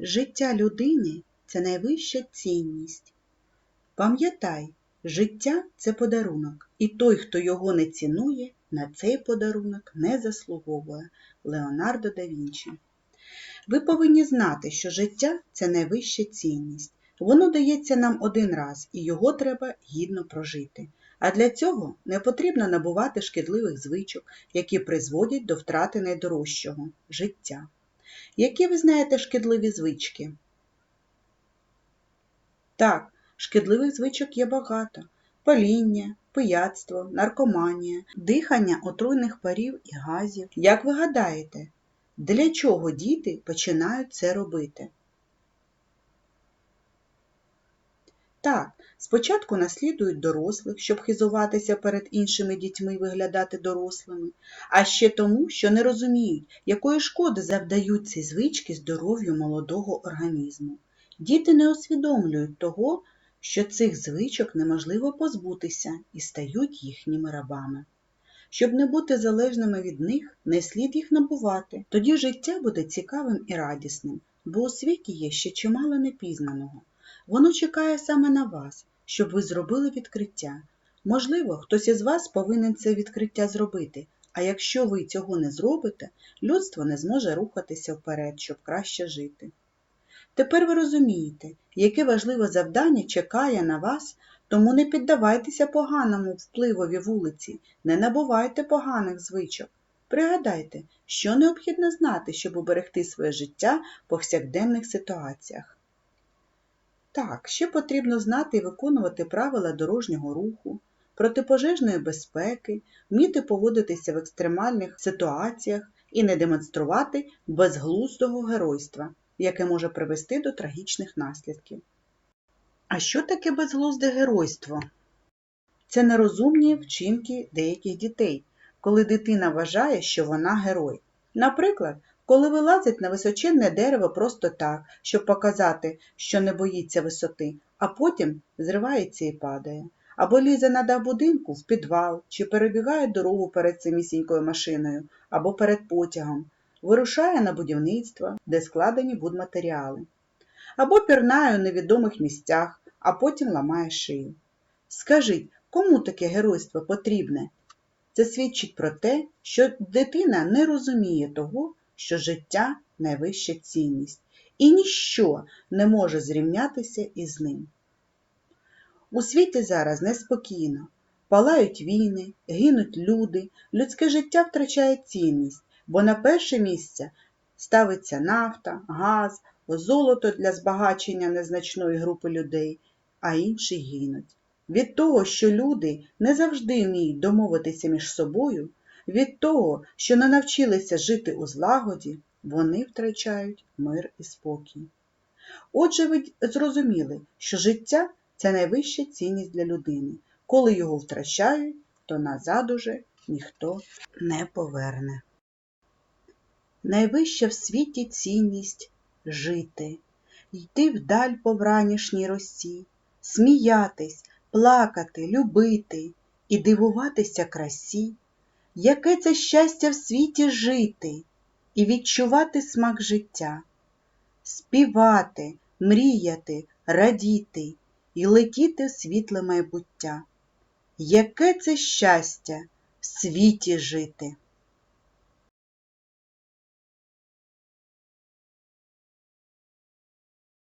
Життя людини це найвища цінність. Пам'ятай, життя це подарунок, і той, хто його не цінує, на цей подарунок не заслуговує. Леонардо да Вінчі. Ви повинні знати, що життя це найвища цінність. Воно дається нам один раз, і його треба гідно прожити. А для цього не потрібно набувати шкідливих звичок, які призводять до втрати найдорожчого життя. Які ви знаєте шкідливі звички? Так, шкідливих звичок є багато: паління, пияцтво, наркоманія, дихання отруйних парів і газів. Як ви гадаєте, для чого діти починають це робити? Так, спочатку наслідують дорослих, щоб хизуватися перед іншими дітьми і виглядати дорослими, а ще тому, що не розуміють, якої шкоди завдають ці звички здоров'ю молодого організму. Діти не усвідомлюють того, що цих звичок неможливо позбутися і стають їхніми рабами. Щоб не бути залежними від них, не слід їх набувати. Тоді життя буде цікавим і радісним, бо у світі є ще чимало непізнаного. Воно чекає саме на вас, щоб ви зробили відкриття. Можливо, хтось із вас повинен це відкриття зробити, а якщо ви цього не зробите, людство не зможе рухатися вперед, щоб краще жити. Тепер ви розумієте, яке важливе завдання чекає на вас, тому не піддавайтеся поганому впливові вулиці, не набувайте поганих звичок. Пригадайте, що необхідно знати, щоб уберегти своє життя в повсякденних ситуаціях. Так, ще потрібно знати і виконувати правила дорожнього руху, протипожежної безпеки, вміти поводитися в екстремальних ситуаціях і не демонструвати безглуздого геройства, яке може привести до трагічних наслідків. А що таке безглузде геройство? Це нерозумні вчинки деяких дітей, коли дитина вважає, що вона герой. Наприклад, коли вилазить на височенне дерево просто так, щоб показати, що не боїться висоти, а потім зривається і падає, або лізе на дах будинку в підвал, чи перебігає дорогу перед самісінькою машиною, або перед потягом, вирушає на будівництво, де складені будматеріали, або пірнає у невідомих місцях, а потім ламає шию. Скажіть, кому таке геройство потрібне? Це свідчить про те, що дитина не розуміє того, що життя найвища цінність, і ніщо не може зрівнятися із ним. У світі зараз неспокійно, палають війни, гинуть люди, людське життя втрачає цінність, бо на перше місце ставиться нафта, газ, золото для збагачення незначної групи людей, а інші гинуть. Від того, що люди не завжди вміють домовитися між собою, від того, що не навчилися жити у злагоді, вони втрачають мир і спокій. Отже, ви зрозуміли, що життя це найвища цінність для людини. Коли його втрачають, то назад уже ніхто не поверне. Найвища в світі цінність жити, йти вдаль по вранішній росі, сміятись, плакати, любити і дивуватися красі, яке це щастя в світі жити і відчувати смак життя, співати, мріяти, радіти і летіти в світле майбуття. Яке це щастя в світі жити!